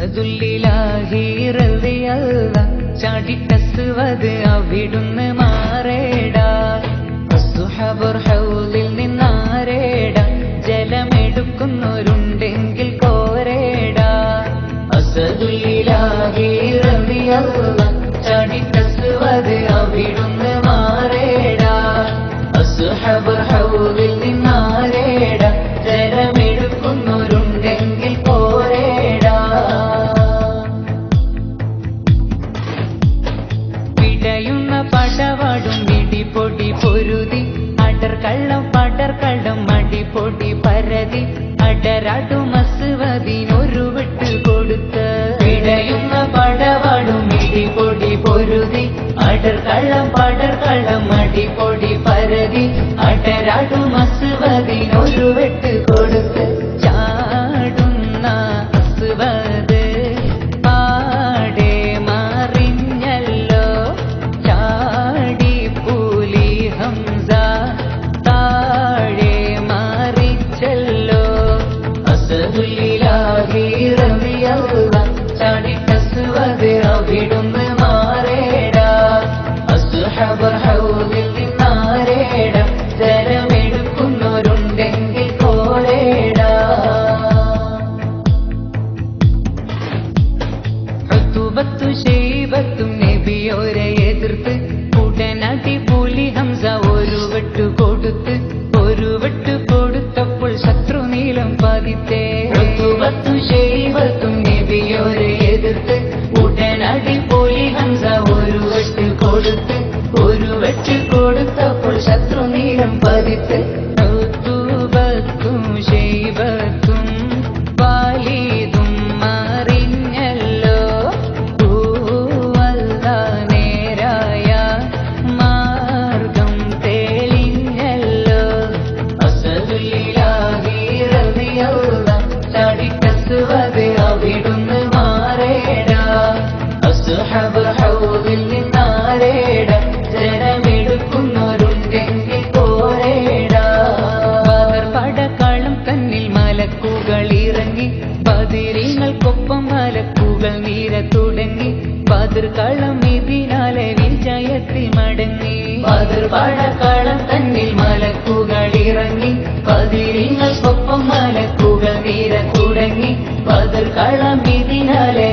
അസദുല്ലിലാഹിറതിയല്ല ചാടിട്ടസുവത് അവിടുന്ന് മാറേടാ. അസുഹബർ ഹൗലിൽ നിന്നാരേടാ. ജലമെടുക്കുന്നവരുണ്ടെങ്കിൽ കോരേടാ. അസദുല്ലിലാഹിറതിയല്ല ചാടിട്ടസുവത് അവിടുന്ന് മാറേടാ. അസുഹബർ ഹൗലിൽ പടവാടും പിടിപൊടി പൊരുതി. അടർ കള്ളം പടർ കള്ളം മടിപൊടി പരതി. അടരാടും അസുവതിനൊരു വിട്ട് കൊടുത്ത്. പിടയുന്ന പടവാടും പിടിപൊടി പൊരുതി. അടർ കള്ളം പടർ കള്ളം മടിപൊടി പരതി. അടരാടും അസുവതിനൊരു വിട്ട് കൊടുത്ത്. ചാടുന്ന അസുവത് അവിടുന്ന് മാറേട. അസുഹബർ ഹൗലിൽ നിന്നാരേടാ ജലമെടുക്കുന്നവരുണ്ടെങ്കിൽ കോരേടാ ഋതുബത്തു ശൈബത്തും നബിയോരെ എതിർത്ത് ഉടനടി പുലി ഹംസ ഒരു വെട്ടു കൊടുത്ത് ഒരു വെട്ടു കൊടുത്തപ്പോൾ ശത്രു നീളം പതിത്തേ കൊടുത്തപ്പോൾ ശത്രു നീളം പതിത്ത് ഋതുബത്തും നേരായ മാർഗം തെളിഞ്ഞല്ലോ. അസദുലിലാഹി റളിയല്ല ചാടിക്കസുവത് അവിടുന്ന് മധുർക്കളം ഇതിനാലെ വിജയത്തിൽ മടങ്ങി. മധുർപടക്കളം തന്നിൽ മലക്കുകൾ ഇറങ്ങി. പതിരിങ്ങൾ സ്വപ്പം മലക്കുകൾ നിര തുടങ്ങി മധുർക്കളം ഇതിനാലെ